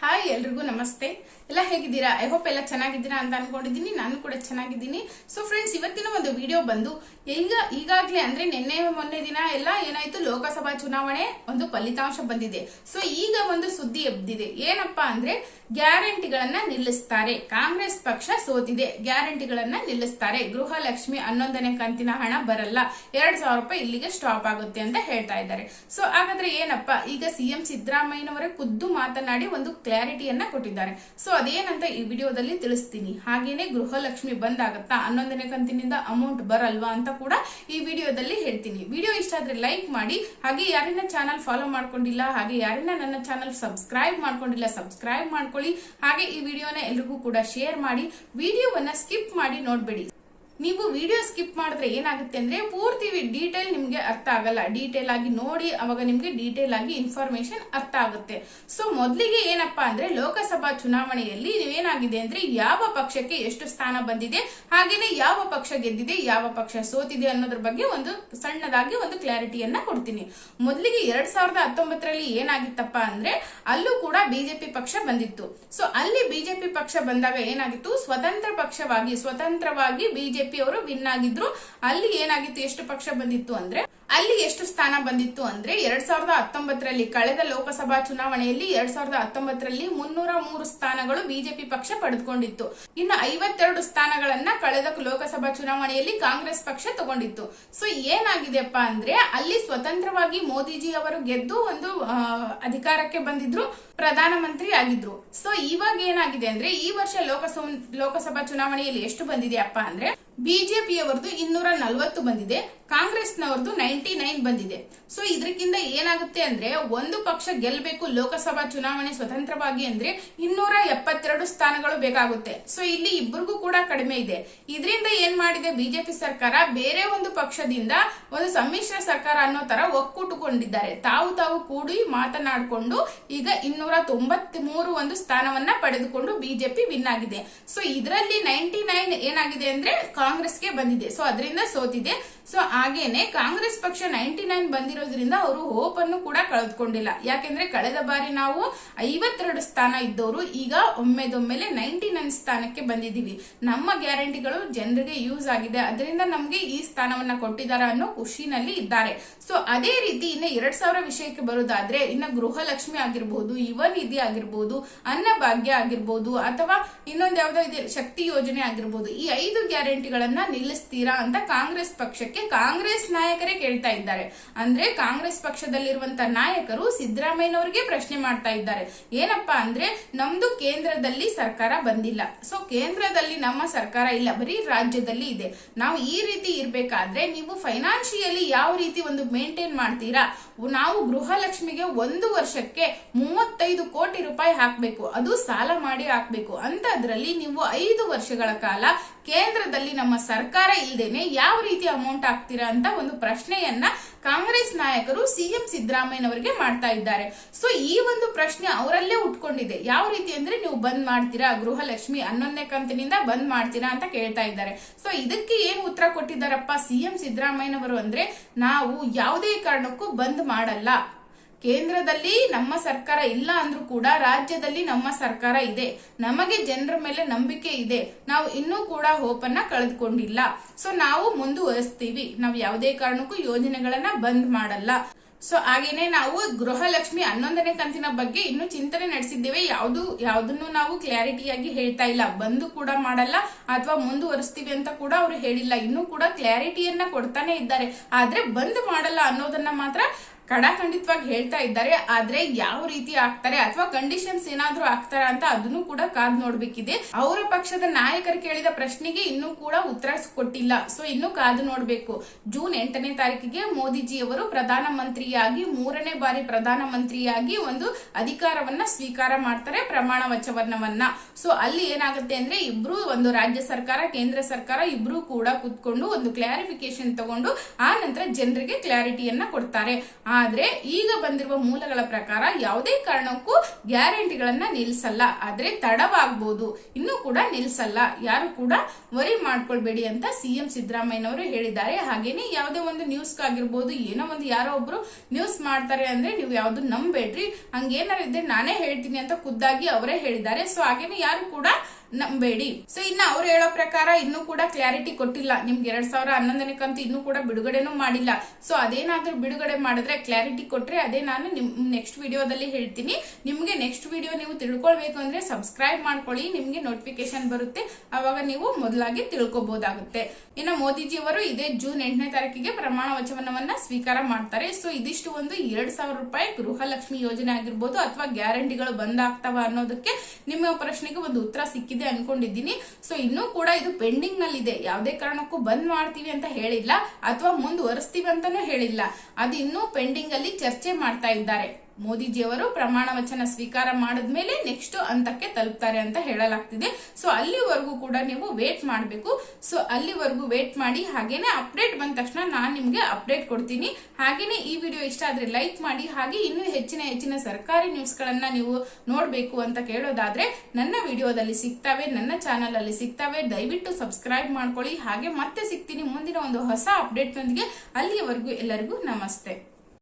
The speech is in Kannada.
ಹಾಯ್ ಎಲ್ರಿಗೂ ನಮಸ್ತೆ. ಎಲ್ಲ ಹೇಗಿದ್ದೀರಾ? ಐ ಹೋಪ್ ಎಲ್ಲ ಚೆನ್ನಾಗಿದ್ದೀರಾ ಅಂತ ಅನ್ಕೊಂಡಿದ್ದೀನಿ. ನಾನು ಕೂಡ ಚೆನ್ನಾಗಿದ್ದೀನಿ. ಸೊ ಫ್ರೆಂಡ್ಸ್ ಇವತ್ತಿನ ಒಂದು ವಿಡಿಯೋ ಬಂದು, ಈಗ, ಈಗಾಗಲೇ ಅಂದ್ರೆ ನಿನ್ನೆ, ಮೊನ್ನೆ ದಿನ ಎಲ್ಲ ಏನಾಯ್ತು? ಲೋಕಸಭಾ ಚುನಾವಣೆ ಒಂದು ಫಲಿತಾಂಶ ಬಂದಿದೆ. ಸೊ ಈಗ ಒಂದು ಸುದ್ದಿ ಎಬ್ಬಿದೆ ಏನಪ್ಪಾ ಅಂದ್ರೆ, ಗ್ಯಾರಂಟಿಗಳನ್ನ ನಿಲ್ಲಿಸ್ತಾರೆ. ಕಾಂಗ್ರೆಸ್ ಪಕ್ಷ ಸೋತಿದೆ. ಗ್ಯಾರಂಟಿಗಳನ್ನ ನಿಲ್ಲಿಸ್ತಾರೆ. ಗೃಹಲಕ್ಷ್ಮಿ ಹನ್ನೊಂದನೇ ಕಂತಿನ ಹಣ ಬರಲ್ಲ. ಎರಡ್ ಸಾವಿರ ರೂಪಾಯಿ ಇಲ್ಲಿಗೆ ಸ್ಟಾಪ್ ಆಗುತ್ತೆ ಅಂತ ಹೇಳ್ತಾ ಇದ್ದಾರೆ. ಸೊ ಹಾಗಾದ್ರೆ ಏನಪ್ಪಾ? ಈಗ ಸಿಎಂ ಸಿದ್ದರಾಮಯ್ಯನವರೇ ಖುದ್ದು ಮಾತನಾಡಿ ಒಂದು ಕ್ಲಾರಿಟಿಯನ್ನ ಕೊಟ್ಟಿದ್ದಾರೆ. ಸೊ ಅದೇನಂತ ಈ ವಿಡಿಯೋದಲ್ಲಿ ತಿಳಿಸ್ತೀನಿ. ಹಾಗೇನೆ ಗೃಹಲಕ್ಷ್ಮಿ ಬಂದಾಗತ್ತಾ ಹನ್ನೊಂದನೇ ಕಂತಿನಿಂದ ಅಮೌಂಟ್ ಬರಲ್ವಾ ಅಂತ ಕೂಡ ಈ ವಿಡಿಯೋದಲ್ಲಿ ಹೇಳ್ತೀನಿ. ವಿಡಿಯೋ ಇಷ್ಟ ಆದ್ರೆ ಲೈಕ್ ಮಾಡಿ. ಹಾಗೆ ಯಾರನ್ನ ಚಾನಲ್ ಫಾಲೋ ಮಾಡ್ಕೊಂಡಿಲ್ಲ, ಹಾಗೆ ಯಾರನ್ನ ನನ್ನ ಚಾನಲ್ ಸಬ್ಸ್ಕ್ರೈಬ್ ಮಾಡ್ಕೊಂಡಿಲ್ಲ ಸಬ್ಸ್ಕ್ರೈಬ್ ಮಾಡ್ಕೊಳ್ಳಿ. ಹಾಗೆ ಈ ವಿಡಿಯೋನ ಎಲ್ರಿಗೂ ಕೂಡ ಶೇರ್ ಮಾಡಿ. ವಿಡಿಯೋವನ್ನ ಸ್ಕಿಪ್ ಮಾಡಿ ನೋಡ್ಬೇಡಿ. ನೀವು ವಿಡಿಯೋ ಸ್ಕಿಪ್ ಮಾಡಿದ್ರೆ ಏನಾಗುತ್ತೆ ಅಂದರೆ ಪೂರ್ತಿ ಡೀಟೇಲ್ ನಿಮಗೆ ಅರ್ಥ ಆಗಲ್ಲ. ಡೀಟೇಲ್ ಆಗಿ ನೋಡಿ, ಅವಾಗ ನಿಮಗೆ ಡೀಟೇಲ್ ಆಗಿ ಇನ್ಫಾರ್ಮೇಶನ್ ಅರ್ಥ ಆಗುತ್ತೆ. ಸೊ ಮೊದಲಿಗೆ ಏನಪ್ಪಾ ಅಂದರೆ ಲೋಕಸಭಾ ಚುನಾವಣೆಯಲ್ಲಿ ಏನಾಗಿದೆ ಅಂದರೆ ಯಾವ ಪಕ್ಷಕ್ಕೆ ಎಷ್ಟು ಸ್ಥಾನ ಬಂದಿದೆ ಹಾಗೆಯೇ ಯಾವ ಪಕ್ಷ ಗೆದ್ದಿದೆ, ಯಾವ ಪಕ್ಷ ಸೋತಿದೆ ಅನ್ನೋದ್ರ ಬಗ್ಗೆ ಒಂದು ಸಣ್ಣದಾಗಿ ಒಂದು ಕ್ಲಾರಿಟಿಯನ್ನ ಕೊಡ್ತೀನಿ. ಮೊದಲಿಗೆ ಎರಡ್ ಸಾವಿರದ ಹತ್ತೊಂಬತ್ತರಲ್ಲಿ ಏನಾಗಿತ್ತಪ್ಪ ಅಂದ್ರೆ ಅಲ್ಲೂ ಕೂಡ ಬಿಜೆಪಿ ಪಕ್ಷ ಬಂದಿತ್ತು. ಸೊ ಅಲ್ಲಿ ಬಿಜೆಪಿ ಪಕ್ಷ ಬಂದಾಗ ಏನಾಗಿತ್ತು? ಸ್ವತಂತ್ರ ಪಕ್ಷವಾಗಿ, ಸ್ವತಂತ್ರವಾಗಿ ಬಿಜೆಪಿ ಅವರು ವಿನ್ ಆಗಿದ್ರು. ಅಲ್ಲಿ ಏನಾಗಿತ್ತು ಎಷ್ಟು ಪಕ್ಷ ಬಂದಿತ್ತು ಅಂದ್ರೆ ಅಲ್ಲಿ ಎಷ್ಟು ಸ್ಥಾನ ಬಂದಿತ್ತು ಅಂದ್ರೆ ಎರಡ್ ಸಾವಿರದ ಹತ್ತೊಂಬತ್ತರಲ್ಲಿ ಕಳೆದ ಲೋಕಸಭಾ ಚುನಾವಣೆಯಲ್ಲಿ ಎರಡ್ ಸಾವಿರದ ಹತ್ತೊಂಬತ್ತರಲ್ಲಿ ಮುನ್ನೂರ ಮೂರು ಸ್ಥಾನಗಳು ಬಿಜೆಪಿ ಪಕ್ಷ ಪಡೆದುಕೊಂಡಿತ್ತು. ಇನ್ನು ಐವತ್ತೆರಡು ಸ್ಥಾನಗಳನ್ನ ಕಳೆದ ಲೋಕಸಭಾ ಚುನಾವಣೆಯಲ್ಲಿ ಕಾಂಗ್ರೆಸ್ ಪಕ್ಷ ತಗೊಂಡಿತ್ತು. ಸೊ ಏನಾಗಿದೆಪ್ಪ ಅಂದ್ರೆ ಅಲ್ಲಿ ಸ್ವತಂತ್ರವಾಗಿ ಮೋದಿಜಿ ಅವರು ಗೆದ್ದು ಒಂದು ಅಧಿಕಾರಕ್ಕೆ ಬಂದಿದ್ರು, ಪ್ರಧಾನಮಂತ್ರಿ ಆಗಿದ್ರು. ಸೊ ಇವಾಗ ಏನಾಗಿದೆ ಅಂದ್ರೆ ಈ ವರ್ಷ ಲೋಕಸಭಾ ಚುನಾವಣೆಯಲ್ಲಿ ಎಷ್ಟು ಬಂದಿದೆ ಅಪ್ಪ ಅಂದ್ರೆ ಬಿಜೆಪಿಯವರದು ಇನ್ನೂರ ನಲವತ್ತು ಬಂದಿದೆ, ಕಾಂಗ್ರೆಸ್ನವರದು ನೈಂಟಿ ನೈನ್ ಬಂದಿದೆ. ಸೊ ಇದಕ್ಕಿಂತ ಏನಾಗುತ್ತೆ ಅಂದ್ರೆ, ಒಂದು ಪಕ್ಷ ಗೆಲ್ಲಬೇಕು ಲೋಕಸಭಾ ಚುನಾವಣೆ ಸ್ವತಂತ್ರವಾಗಿ ಅಂದ್ರೆ ಇನ್ನೂರ ಎಪ್ಪತ್ತೆರಡು ಸ್ಥಾನಗಳು ಬೇಕಾಗುತ್ತೆ. ಸೊ ಇಲ್ಲಿ ಇಬ್ಬರಿಗೂ ಕೂಡ ಕಡಿಮೆ ಇದೆ. ಇದರಿಂದ ಏನ್ ಮಾಡಿದೆ ಬಿಜೆಪಿ ಸರ್ಕಾರ? ಬೇರೆ ಒಂದು ಪಕ್ಷದಿಂದ ಒಂದು ಸಮ್ಮಿಶ್ರ ಸರ್ಕಾರ ಅನ್ನೋ ತರ ಒಕ್ಕೂಟುಕೊಂಡಿದ್ದಾರೆ ತಾವು ತಾವು ಕೂಡಿ ಮಾತನಾಡಿಕೊಂಡು ಈಗ ಇನ್ನೂರ ತೊಂಬತ್ ಮೂರು ಒಂದು ಸ್ಥಾನವನ್ನ ಪಡೆದುಕೊಂಡು ಬಿಜೆಪಿ ವಿನ್ ಆಗಿದೆ. ಸೊ ಇದರಲ್ಲಿ ನೈಂಟಿ ನೈನ್ ಏನಾಗಿದೆ ಅಂದ್ರೆ ಕಾಂಗ್ರೆಸ್ಗೆ ಬಂದಿದೆ. ಸೊ ಅದರಿಂದ ಸೋತಿದೆ. ಸೊ ಹಾಗೇನೆ ಕಾಂಗ್ರೆಸ್ ಪಕ್ಷ ನೈಂಟಿ ನೈನ್ ಬಂದಿರೋದ್ರಿಂದ ಅವರು ಹೋಪ್ ಅನ್ನು ಕೂಡ ಕಳೆದುಕೊಂಡಿಲ್ಲ. ಯಾಕೆಂದ್ರೆ ಕಳೆದ ಬಾರಿ ನಾವು ಐವತ್ತೆರಡು ಸ್ಥಾನ ಇದ್ದವರು ಈಗ ಒಮ್ಮೆದೊಮ್ಮೆಲೆ ನೈಂಟಿ ನೈನ್ ಸ್ಥಾನಕ್ಕೆ ಬಂದಿದ್ದೀವಿ. ನಮ್ಮ ಗ್ಯಾರಂಟಿಗಳು ಜನರಿಗೆ ಯೂಸ್ ಆಗಿದೆ. ಅದರಿಂದ ನಮಗೆ ಈ ಸ್ಥಾನವನ್ನ ಕೊಟ್ಟಿದ್ದಾರೆ ಅನ್ನೋ ಖುಷಿನಲ್ಲಿ ಇದ್ದಾರೆ. ಸೊ ಅದೇ ರೀತಿ ಇನ್ನು ಎರಡ್ ಸಾವಿರ ವಿಷಯಕ್ಕೆ ಬರೋದಾದ್ರೆ, ಇನ್ನು ಗೃಹಲಕ್ಷ್ಮಿ ಆಗಿರ್ಬೋದು, ಯುವ ನಿಧಿ ಆಗಿರ್ಬೋದು ಅನ್ನಭಾಗ್ಯ ಆಗಿರ್ಬೋದು, ಅಥವಾ ಇನ್ನೊಂದು ಯಾವ್ದೋ ಇದೆ, ಶಕ್ತಿ ಯೋಜನೆ ಆಗಿರ್ಬೋದು, ಈ ಐದು ಗ್ಯಾರಂಟಿಗಳನ್ನ ನಿಲ್ಲಿಸ್ತೀರಾ ಅಂತ ಕಾಂಗ್ರೆಸ್ ಪಕ್ಷಕ್ಕೆ ಕಾಂಗ್ರೆಸ್ ನಾಯಕರೇ ಕೇಳ್ತಾ ಇದ್ದಾರೆ. ಅಂದ್ರೆ ಕಾಂಗ್ರೆಸ್ ಪಕ್ಷದಲ್ಲಿರುವಂತ ನಾಯಕರು ಸಿದ್ದರಾಮಯ್ಯನವರಿಗೆ ಪ್ರಶ್ನೆ ಮಾಡ್ತಾ ಇದ್ದಾರೆ. ಏನಪ್ಪಾ ಅಂದ್ರೆ ನಮ್ದು ಕೇಂದ್ರದಲ್ಲಿ ಸರ್ಕಾರ ಬಂದಿಲ್ಲ. ಸೊ ಕೇಂದ್ರದಲ್ಲಿ ನಮ್ಮ ಸರ್ಕಾರ ಇಲ್ಲ. ಬರೀ ರಾಜ್ಯದಲ್ಲಿ ಇದೆ. ನಾವು ಈ ರೀತಿ ಇರಬೇಕಾದ್ರೆ ನೀವು ಫೈನಾನ್ಷಿಯಲಿ ಯಾವ ರೀತಿ ಒಂದು ಮೇಂಟೈನ್ ಮಾಡ್ತೀರಾ? ನಾವು ಗೃಹಲಕ್ಷ್ಮಿಗೆ ಒಂದು ವರ್ಷಕ್ಕೆ ಮೂವತ್ತೈದು ಕೋಟಿ ರೂಪಾಯಿ ಹಾಕ್ಬೇಕು. ಅದು ಸಾಲ ಮಾಡಿ ಹಾಕ್ಬೇಕು. ಅಂತದ್ರಲ್ಲಿ ನೀವು ಐದು ವರ್ಷಗಳ ಕಾಲ ಕೇಂದ್ರದಲ್ಲಿ ನಮ್ಮ ಸರ್ಕಾರ ಇಲ್ದೇನೆ ಯಾವ ರೀತಿ ಅಮೌಂಟ್ ಹಾಕ್ತೀರಾ ಅಂತ ಒಂದು ಪ್ರಶ್ನೆಯನ್ನ ಕಾಂಗ್ರೆಸ್ ನಾಯಕರು ಸಿಎಂ ಸಿದ್ದರಾಮಯ್ಯನವರಿಗೆ ಮಾಡ್ತಾ ಇದ್ದಾರೆ. ಸೊ ಈ ಒಂದು ಪ್ರಶ್ನೆ ಅವರಲ್ಲೇ ಉಟ್ಕೊಂಡಿದೆ. ಯಾವ ರೀತಿ ಅಂದ್ರೆ ನೀವು ಬಂದ್ ಮಾಡ್ತೀರಾ, ಗೃಹಲಕ್ಷ್ಮಿ ಹನ್ನೊಂದನೇ ಕಂತಿನಿಂದ ಬಂದ್ ಮಾಡ್ತೀರಾ ಅಂತ ಕೇಳ್ತಾ ಇದ್ದಾರೆ. ಸೊ ಇದಕ್ಕೆ ಏನ್ ಉತ್ತರ ಕೊಟ್ಟಿದ್ದಾರಪ್ಪ ಸಿಎಂ ಸಿದ್ದರಾಮಯ್ಯನವರು ಅಂದ್ರೆ, ನಾವು ಯಾವುದೇ ಕಾರಣಕ್ಕೂ ಬಂದ್ ಮಾಡಲ್ಲ. ಕೇಂದ್ರದಲ್ಲಿ ನಮ್ಮ ಸರ್ಕಾರ ಇಲ್ಲ ಅಂದ್ರೂ ಕೂಡ ರಾಜ್ಯದಲ್ಲಿ ನಮ್ಮ ಸರ್ಕಾರ ಇದೆ. ನಮಗೆ ಜನರ ಮೇಲೆ ನಂಬಿಕೆ ಇದೆ. ನಾವು ಇನ್ನೂ ಕೂಡ ಹೋಪನ್ನ ಕಳೆದುಕೊಂಡಿಲ್ಲ. ಸೊ ನಾವು ಮುಂದುವರಿಸ್ತೀವಿ. ನಾವು ಯಾವುದೇ ಕಾರಣಕ್ಕೂ ಯೋಜನೆಗಳನ್ನ ಬಂದ್ ಮಾಡಲ್ಲ. ಸೊ ಹಾಗೇನೆ ನಾವು ಗೃಹಲಕ್ಷ್ಮಿ ಹನ್ನೊಂದನೇ ಕಂತಿನ ಬಗ್ಗೆ ಇನ್ನು ಚಿಂತನೆ ನಡೆಸಿದ್ದೇವೆ. ಯಾವುದು, ಯಾವ್ದನ್ನು ನಾವು ಕ್ಲಾರಿಟಿಯಾಗಿ ಹೇಳ್ತಾ ಇಲ್ಲ. ಬಂದು ಕೂಡ ಮಾಡಲ್ಲ ಅಥವಾ ಮುಂದುವರಿಸ್ತೀವಿ ಅಂತ ಕೂಡ ಅವರು ಹೇಳಿಲ್ಲ. ಇನ್ನೂ ಕೂಡ ಕ್ಲಾರಿಟಿಯನ್ನ ಕೊಡ್ತಾನೆ ಇದ್ದಾರೆ. ಆದ್ರೆ ಬಂದ್ ಮಾಡಲ್ಲ ಅನ್ನೋದನ್ನ ಮಾತ್ರ ಕಡಾಖಂಡಿತವಾಗಿ ಹೇಳ್ತಾ ಇದ್ದಾರೆ, ಆದ್ರೆ ಯಾವ ರೀತಿ ಆಗ್ತಾರೆ ಅಥವಾ ಕಂಡೀಷನ್ಸ್ ಏನಾದ್ರೂ ಆಗ್ತಾರ ಅಂತ ಅದನ್ನು ಕೂಡ ಕಾದ್ ನೋಡ್ಬೇಕಿದೆ. ಅವರ ಪಕ್ಷದ ನಾಯಕರು ಕೇಳಿದ ಪ್ರಶ್ನೆಗೆ ಇನ್ನೂ ಕೂಡ ಉತ್ತರ ಕೊಟ್ಟಿಲ್ಲ. ಸೊ ಇನ್ನು ಕಾದು ನೋಡ್ಬೇಕು. ಜೂನ್ ಎಂಟನೇ ತಾರೀಕಿಗೆ ಪ್ರಧಾನ ಮಂತ್ರಿಯಾಗಿ ಮೂರನೇ ಬಾರಿ ಪ್ರಧಾನ ಮಂತ್ರಿಯಾಗಿ ಒಂದು ಅಧಿಕಾರವನ್ನ ಸ್ವೀಕಾರ ಮಾಡ್ತಾರೆ ಪ್ರಮಾಣ ವಚನವನ್ನ ಸೊ ಅಲ್ಲಿ ಏನಾಗುತ್ತೆ ಅಂದ್ರೆ ಇಬ್ರು ಒಂದು ರಾಜ್ಯ ಸರ್ಕಾರ, ಕೇಂದ್ರ ಸರ್ಕಾರ ಇಬ್ರು ಕೂಡ ಕುತ್ಕೊಂಡು ಒಂದು ಕ್ಲಾರಿಫಿಕೇಶನ್ ತಗೊಂಡು ಆ ನಂತರ ಜನರಿಗೆ ಕ್ಲಾರಿಟಿಯನ್ನ ಕೊಡ್ತಾರೆ. ಆದ್ರೆ ಈಗ ಬಂದಿರುವ ಮೂಲಗಳ ಪ್ರಕಾರ ಯಾವುದೇ ಕಾರಣಕ್ಕೂ ಗ್ಯಾರಂಟಿಗಳನ್ನ ನಿಲ್ಸಲ್ಲ. ಆದ್ರೆ ತಡವಾಗ್ಬೋದು. ಇನ್ನೂ ಕೂಡ ನಿಲ್ಸಲ್ಲ. ಯಾರು ಕೂಡ ವರಿ ಮಾಡ್ಕೊಳ್ಬೇಡಿ ಅಂತ ಸಿಎಂ ಸಿದ್ದರಾಮಯ್ಯನವರು ಹೇಳಿದ್ದಾರೆ. ಹಾಗೇನೆ ಯಾವುದೇ ಒಂದು ನ್ಯೂಸ್ ಆಗಿರ್ಬೋದು, ಏನೋ ಒಂದು ಯಾರೋ ಒಬ್ರು ನ್ಯೂಸ್ ಮಾಡ್ತಾರೆ ಅಂದ್ರೆ ನೀವು ಯಾವ್ದು ನಂಬೇಡ್ರಿ ಹಂಗೇನಾರ ಇದ್ರೆ ನಾನೇ ಹೇಳ್ತೀನಿ ಅಂತ ಖುದ್ದಾಗಿ ಅವರೇ ಹೇಳಿದ್ದಾರೆ. ಸೊ ಹಾಗೇನೆ ಯಾರು ಕೂಡ ನಂಬೇಡಿ. ಸೊ ಇನ್ನ ಅವ್ರು ಹೇಳೋ ಪ್ರಕಾರ ಇನ್ನೂ ಕೂಡ ಕ್ಲಾರಿಟಿ ಕೊಟ್ಟಿಲ್ಲ. ನಿಮ್ಗೆ ಎರಡ್ ಸಾವಿರ ಹನ್ನೊಂದನೇ ಕಂತು ಇನ್ನೂ ಕೂಡ ಬಿಡುಗಡೆನೂ ಮಾಡಿಲ್ಲ. ಸೊ ಅದೇನಾದ್ರೂ ಬಿಡುಗಡೆ ಮಾಡಿದ್ರೆ ಕ್ಲಾರಿಟಿ ಕೊಟ್ರೆ ಅದೇ ನಾನು ನಿಮ್ ನೆಕ್ಸ್ಟ್ ವಿಡಿಯೋದಲ್ಲಿ ಹೇಳ್ತೀನಿ. ನಿಮ್ಗೆ ನೆಕ್ಸ್ಟ್ ವಿಡಿಯೋ ನೀವು ತಿಳ್ಕೊಳ್ಬೇಕು ಅಂದ್ರೆ ಸಬ್ಸ್ಕ್ರೈಬ್ ಮಾಡ್ಕೊಳ್ಳಿ. ನಿಮ್ಗೆ ನೋಟಿಫಿಕೇಶನ್ ಬರುತ್ತೆ. ಅವಾಗ ನೀವು ಮೊದಲಾಗಿ ತಿಳ್ಕೊಬಹುದಾಗುತ್ತೆ ಇನ್ನು ಮೋದಿಜಿಯವರು ಇದೇ ಜೂನ್ ಎಂಟನೇ ತಾರೀಕಿಗೆ ಪ್ರಮಾಣ ವಚನವನ್ನ ಸ್ವೀಕಾರ ಮಾಡ್ತಾರೆ. ಸೊ ಇದಿಷ್ಟು ಒಂದು ಎರಡ್ ಸಾವಿರ ರೂಪಾಯಿ ಗೃಹಲಕ್ಷ್ಮಿ ಯೋಜನೆ ಆಗಿರ್ಬೋದು ಅಥವಾ ಗ್ಯಾರಂಟಿಗಳು ಬಂದಾಗ್ತಾವ ಅನ್ನೋದಕ್ಕೆ ನಿಮ್ಮ ಪ್ರಶ್ನೆಗೆ ಒಂದು ಉತ್ತರ ಸಿಕ್ಕಿದೆ. ಅನ್ಕೊಂಡಿದ್ದೀನಿ. ಸೊ ಇನ್ನೂ ಕೂಡ ಇದು ಪೆಂಡಿಂಗ್ನಲ್ಲಿ ಇದೆ ಯಾವುದೇ ಕಾರಣಕ್ಕೂ ಬಂದ್ ಮಾಡ್ತೀವಿ ಅಂತ ಹೇಳಿಲ್ಲ. ಅಥವಾ ಮುಂದುವರಿಸ್ತೀವಿ ಅಂತಾನೂ ಹೇಳಿಲ್ಲ. ಅದು ಇನ್ನೂ ಪೆಂಡಿಂಗ್ ಅಲ್ಲಿ ಚರ್ಚೆ ಮಾಡ್ತಾ ಇದ್ದಾರೆ. ಮೋದಿಜಿಯವರು ಪ್ರಮಾಣ ವಚನ ಸ್ವೀಕಾರ ಮಾಡಿದ್ಮೇಲೆ ನೆಕ್ಸ್ಟ್ ಹಂತಕ್ಕೆ ತಲುಪ್ತಾರೆ ಅಂತ ಹೇಳಲಾಗ್ತಿದೆ. ಸೊ ಅಲ್ಲಿವರೆಗೂ ಕೂಡ ನೀವು ವೇಟ್ ಮಾಡಬೇಕು. ಸೊ ಅಲ್ಲಿವರೆಗೂ ವೇಟ್ ಮಾಡಿ, ಹಾಗೇನೆ ಅಪ್ಡೇಟ್ ಬಂದ ತಕ್ಷಣ ನಾನು ನಿಮಗೆ ಅಪ್ಡೇಟ್ ಕೊಡ್ತೀನಿ. ಹಾಗೇನೆ ಈ ವಿಡಿಯೋ ಇಷ್ಟ ಆದ್ರೆ ಲೈಕ್ ಮಾಡಿ, ಹಾಗೆ ಇನ್ನೂ ಹೆಚ್ಚಿನ ಹೆಚ್ಚಿನ ಸರ್ಕಾರಿ ನ್ಯೂಸ್ ಗಳನ್ನ ನೀವು ನೋಡಬೇಕು ಅಂತ ಕೇಳೋದಾದ್ರೆ ನನ್ನ ವಿಡಿಯೋದಲ್ಲಿ ಸಿಗ್ತವೆ, ನನ್ನ ಚಾನಲ್ ಅಲ್ಲಿ ಸಿಗ್ತವೆ. ದಯವಿಟ್ಟು ಸಬ್ಸ್ಕ್ರೈಬ್ ಮಾಡ್ಕೊಳ್ಳಿ. ಹಾಗೆ ಮತ್ತೆ ಸಿಗ್ತೀನಿ ಮುಂದಿನ ಒಂದು ಹೊಸ ಅಪ್ಡೇಟ್ನೊಂದಿಗೆ ಅಲ್ಲಿಯವರೆಗೂ ಎಲ್ಲರಿಗೂ ನಮಸ್ತೆ.